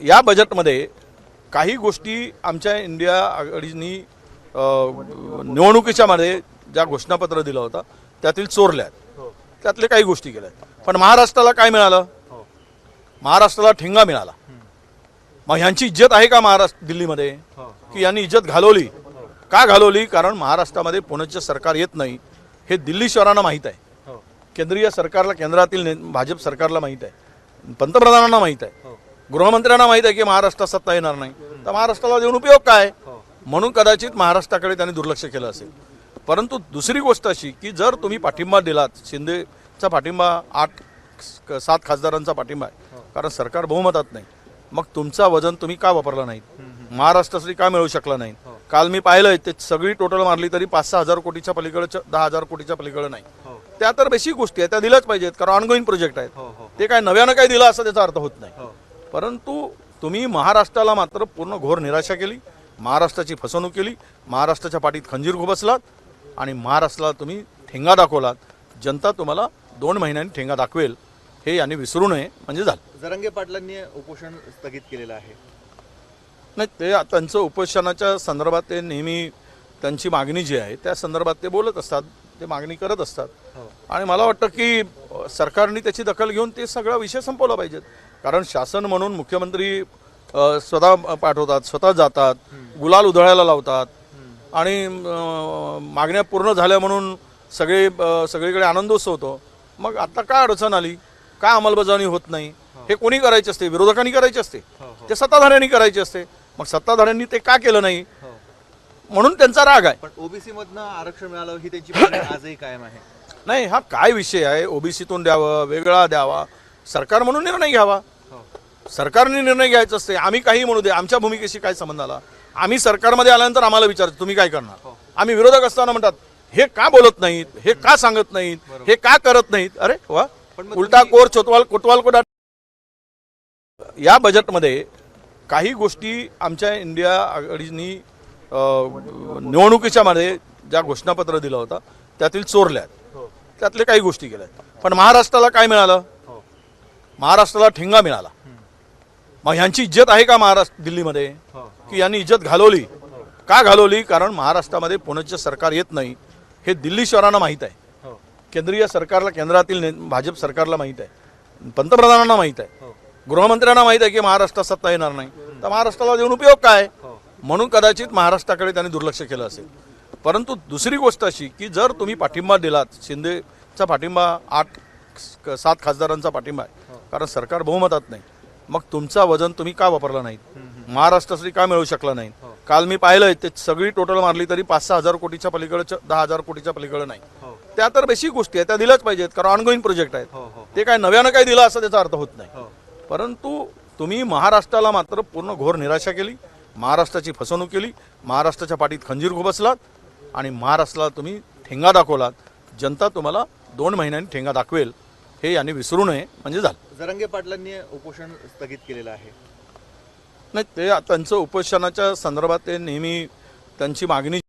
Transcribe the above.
या बजेटमध्ये काही गोष्टी आमच्या इंडिया आघाडीनी निवडणुकीच्या मध्ये ज्या घोषणापत्र दिलं होतं त्यातील चोरल्या आहेत. त्यातले काही गोष्टी केल्या आहेत. पण महाराष्ट्राला काय मिळालं? महाराष्ट्राला ठेंगा मिळाला. मग ह्यांची इज्जत आहे का महाराष्ट्र दिल्लीमध्ये? की यांनी इज्जत घालवली? का घालवली? कारण महाराष्ट्रामध्ये पुण्याचं सरकार येत नाही. हे दिल्ली शहरांना माहीत आहे. केंद्रीय सरकारला केंद्रातील भाजप सरकारला माहीत आहे. पंतप्रधानांना माहीत आहे. गृहमंत्र्यांना माहीत आहे की महाराष्ट्रात सत्ता येणार नाही. तर महाराष्ट्राला देऊन उपयोग काय? म्हणून कदाचित महाराष्ट्राकडे त्यांनी दुर्लक्ष केलं असेल. परंतु दुसरी गोष्ट अशी की जर तुम्ही पाठिंबा दिलात शिंदेचा पाठिंबा आठ सात खासदारांचा पाठिंबा आहे. कारण सरकार बहुमतात नाही. मग तुमचा वजन तुम्ही का वापरला नाही महाराष्ट्रासाठी का मिळू शकला नाही? काल मी पाहिलंय ते सगळी टोटल मारली तरी पाच सहा हजार कोटीच्या पलीकडे दहा हजार कोटीच्या पलीकडे नाही. त्या तर बेसिक गोष्टी आहेत त्या दिल्याच पाहिजेत कारण ऑनगोईंग प्रोजेक्ट आहेत. ते काय नव्यानं काही दिलं असं त्याचा अर्थ होत नाही. परंतु तुम्ही महाराष्ट्राला मात्र पूर्ण घोर निराशा केली महाराष्ट्राची फसवणूक केली महाराष्ट्राच्या पाठीत खंजीर खुबसलात आणि महाराष्ट्राला तुम्ही ठेंगा दाखवलात. जनता तुम्हाला दोन महिन्यांनी ठेंगा दाखवेल हे यांनी विसरू नये म्हणजे झालं. जरंगे पाटलांनी उपोषण स्थगित केलेलं आहे. नाही ते त्यांचं उपोषणाच्या संदर्भात ते नेहमी त्यांची मागणी जी आहे त्या संदर्भात ते बोलत असतात ते मागणी करत असतात. आणि मला वाटतं की सरकारने त्याची दखल घेऊन ते सगळा विषय संपवला पाहिजेत. कारण शासन म्हणून मुख्यमंत्री स्वतः पाठवतात स्वतः जातात गुलाल उधळायला लावतात. आणि मागण्या पूर्ण झाल्या म्हणून सगळे सगळीकडे आनंदोत्सव होतो. मग आता काय अडचण आली? का अंमलबजावणी होत नाही? हे. कोणी करायचे असते? विरोधकांनी करायचे असते? ते सत्ताधाऱ्यांनी करायचे असते? मग सत्ताधाऱ्यांनी ते का केलं नाही? म्हणून त्यांचा राग आहे. पण ओबीसी मधनं आरक्षण मिळालं ही त्यांची मागणी आजही कायम आहे. नाही हा काय विषय आहे? ओबीसीतून द्यावं वेगळा द्यावा. सरकार म्हणून निर्णय घ्यावा. सरकारने निर्णय घ्यायचा असते. आम्ही काही म्हणू दे. आमच्या भूमिकेशी काय संबंध आला? आम्ही सरकारमध्ये आल्यानंतर आम्हाला विचारतो तुम्ही काय करणार? आम्ही विरोधक असताना म्हणतात हे का बोलत नाहीत? हे का सांगत नाहीत? हे का करत नाहीत? अरे वा. पण मग उलटा कोर चोतवाल कोतवाल कोडा या बजेटमध्ये काही गोष्टी आमच्या इंडिया आघाडीनी निवडणुकीच्या मध्ये ज्या घोषणापत्र दिलं होतं त्यातील चोरल्या आहेत. त्यातले काही गोष्टी केल्या आहेत. पण महाराष्ट्राला काय मिळालं? महाराष्ट्राला ठेंगा मिळाला. मग ह्यांची इज्जत आहे का महाराष्ट्र दिल्लीमध्ये? की यांनी इज्जत घालवली? का घालवली? कारण महाराष्ट्रामध्ये पुण्याचं सरकार येत नाही. हे दिल्ली शहरांना माहीत आहे. केंद्रीय सरकारला केंद्रातील भाजप सरकारला माहीत आहे. पंतप्रधानांना माहीत आहे. गृहमंत्र्यांना माहीत आहे की महाराष्ट्रात सत्ता येणार नाही. तर महाराष्ट्राला देऊन उपयोग काय? म्हणून कदाचित महाराष्ट्राकडे त्यांनी दुर्लक्ष केलं असेल. परंतु दुसरी गोष्ट अशी की जर तुम्ही पाठिंबा दिलात शिंदेचा पाठिंबा आठ सात खासदारांचा पाठिंबा आहे. कारण सरकार बहुमतात नाही. मग तुमचा वजन तुम्ही का वापरला नाहीत? महाराष्ट्रासाठी का मिळू शकला नाही? काल मी पाहिलंय ते सगळी टोटल मारली तरी पाच सहा हजार कोटीच्या पलीकडे दहा हजार कोटीच्या पलीकडे नाही. त्या तर बेसिक गोष्टी आहेत त्या दिल्याच पाहिजेत कारण ऑनगोईंग प्रोजेक्ट आहेत. ते काय नव्यानं काही दिलं असं त्याचा अर्थ होत नाही. परंतु तुम्ही महाराष्ट्राला मात्र पूर्ण घोर निराशा केली. महाराष्ट्राची फसवणूक केली महाराष्ट्राच्या पाठीत खंजीर खुबसलात आणि महाराष्ट्राला तुम्ही ठेंगा दाखवलात. जनता तुम्हाला दोन महिन्यांनी ठेंगा दाखवेल हे यांनी विसरू नये म्हणजे झालं. जरंगे पाटलांनी उपोषण स्थगित केलेलं आहे. नाही ते त्यांचं उपोषणाच्या संदर्भात ते नेहमी त्यांची मागणी